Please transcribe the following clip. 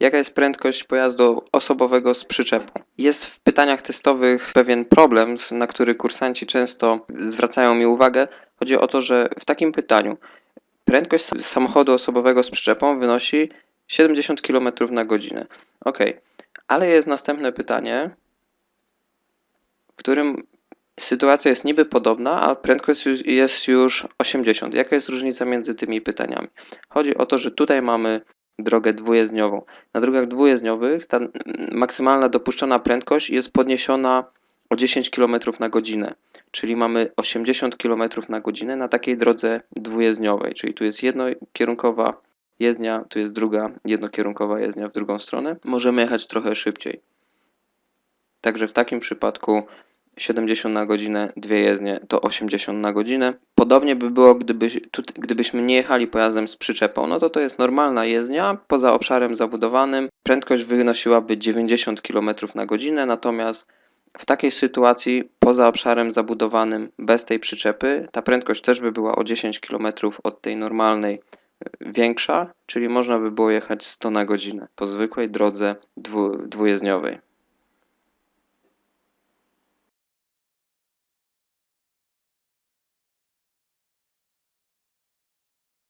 Jaka jest prędkość pojazdu osobowego z przyczepą? Jest w pytaniach testowych pewien problem, na który kursanci często zwracają mi uwagę. Chodzi o to, że w takim pytaniu prędkość samochodu osobowego z przyczepą wynosi 70 km na godzinę. Ok, ale jest następne pytanie, w którym sytuacja jest niby podobna, a prędkość jest już 80. Jaka jest różnica między tymi pytaniami? Chodzi o to, że tutaj mamy drogę dwujezdniową. Na drogach dwujezdniowych ta maksymalna dopuszczona prędkość jest podniesiona o 10 km na godzinę, czyli mamy 80 km na godzinę na takiej drodze dwujezdniowej, czyli tu jest jednokierunkowa jezdnia, tu jest druga jednokierunkowa jezdnia w drugą stronę. Możemy jechać trochę szybciej. Także w takim przypadku 70 na godzinę, dwie jezdnie to 80 na godzinę. Podobnie by było, gdyby, tu, gdybyśmy nie jechali pojazdem z przyczepą, no to to jest normalna jezdnia poza obszarem zabudowanym. Prędkość wynosiłaby 90 km na godzinę, natomiast w takiej sytuacji poza obszarem zabudowanym bez tej przyczepy ta prędkość też by była o 10 km od tej normalnej y, większa, czyli można by było jechać 100 na godzinę po zwykłej drodze dwu, dwujezdniowej.